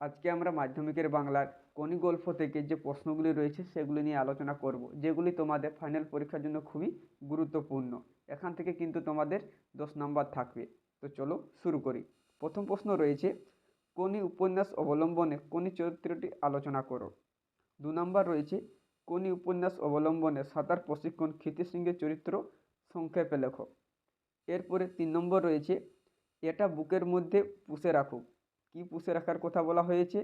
আজকে আমরা মাধ্যমিকের বাংলার কোনি গল্প থেকে যে প্রশ্নগুলি রয়েছে সেগুলি নিয়ে আলোচনা করব, যেগুলি তোমাদের ফাইনাল পরীক্ষার জন্য খুবই গুরুত্বপূর্ণ। এখান থেকে কিন্তু তোমাদের দশ নাম্বার থাকবে। তো চলো শুরু করি। প্রথম প্রশ্ন রয়েছে, কোনি উপন্যাস অবলম্বনে কোনি চরিত্রটি আলোচনা করো? দু নম্বর রয়েছে, কোনি উপন্যাস অবলম্বনে সাঁতার প্রশিক্ষণ ক্ষিতি সিংহের চরিত্র সংক্ষেপে লেখো। এরপরে তিন নম্বর রয়েছে, এটা বুকের মধ্যে পুষে রাখুক কি পুষে রাখার কথা বলা হয়েছে?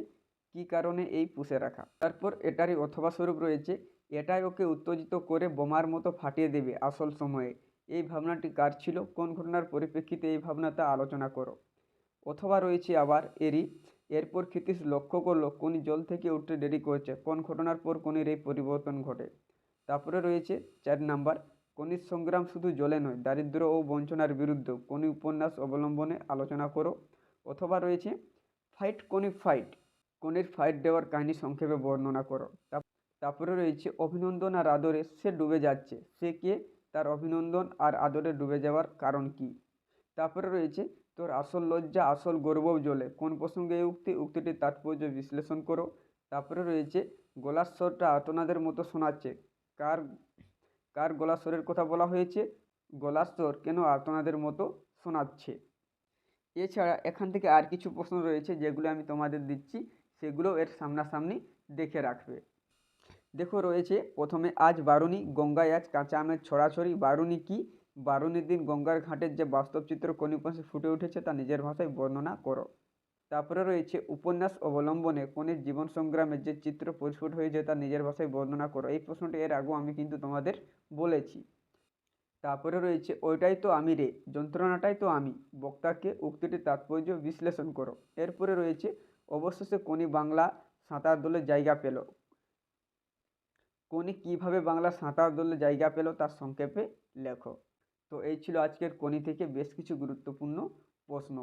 কি কারণে এই পুষে রাখা? তারপর এটারই অথবা স্বরূপ রয়েছে, এটাই ওকে উত্তেজিত করে বোমার মতো ফাটিয়ে দেবে আসল সময়ে। এই ভাবনাটি কার ছিল? কোন ঘটনার পরিপ্রেক্ষিতে এই ভাবনাটা আলোচনা করো? অথবা রয়েছে আবার, এরই। এরপর ক্ষিতীশ লক্ষ্য করল, কোনি জল থেকে উঠতে দেরি করছে। কোন ঘটনার পর কোনির এই পরিবর্তন ঘটে? তারপরে রয়েছে, চার নাম্বার, কোনির সংগ্রাম শুধু জলে নয় দারিদ্র ও বঞ্চনার বিরুদ্ধে কোনি উপন্যাস অবলম্বনে আলোচনা করো। অথবা রয়েছে ফাইট, কোনি ফাইট কোনির ফাইট দেওয়ার কাহিনী সংক্ষেপে বর্ণনা করো। তারপরে রয়েছে অভিনন্দন আর আদরে সে ডুবে যাচ্ছে। সে কে? তার অভিনন্দন আর আদরে ডুবে যাওয়ার কারণ কি? তারপরে রয়েছে তোর আসল লজ্জা, আসল গর্ব জ্বলে। কোন প্রসঙ্গে উক্তি উক্তিটির তাৎপর্য বিশ্লেষণ করো। তারপরে রয়েছে গলার স্বরটা আর্তনাদের মতো শোনাচ্ছে। কার কার গলার স্বরের কথা বলা হয়েছে? গলার স্বর কেন আর্তনাদের মতো শোনাচ্ছে? এছাড়া এখান থেকে আর কিছু প্রশ্ন রয়েছে যেগুলো আমি তোমাদের দিচ্ছি, সেগুলো এর সামনাসামনি দেখে রাখবে। দেখো রয়েছে, প্রথমে আজ বারুনি গঙ্গায় আজ কাঁচা আমের ছড়াছড়ি। বারুনি কি? বারুনির দিন গঙ্গার ঘাটের যে বাস্তব চিত্র কোন উপন্যাসে ফুটে উঠেছে তা নিজের ভাষায় বর্ণনা করো। তারপরে রয়েছে, উপন্যাস অবলম্বনে কোনের জীবন সংগ্রামের যে চিত্র পরিস্ফুট হয়েছে তা নিজের ভাষায় বর্ণনা করো। এই প্রশ্নটি এর আগেও আমি কিন্তু তোমাদের বলেছি। তারপরে রয়েছে ওইটাই তো আমি রে, যন্ত্রণাটাই তো আমি। বক্তাকে উক্তিটির তাৎপর্য বিশ্লেষণ করো। এরপরে রয়েছে, অবশেষে কোনি বাংলা সাঁতার দলে জায়গা পেল। কোনি কীভাবে বাংলা সাঁতার দলে জায়গা পেল তার সংক্ষেপে লেখো। তো এই ছিল আজকের কোনি থেকে বেশ কিছু গুরুত্বপূর্ণ প্রশ্ন।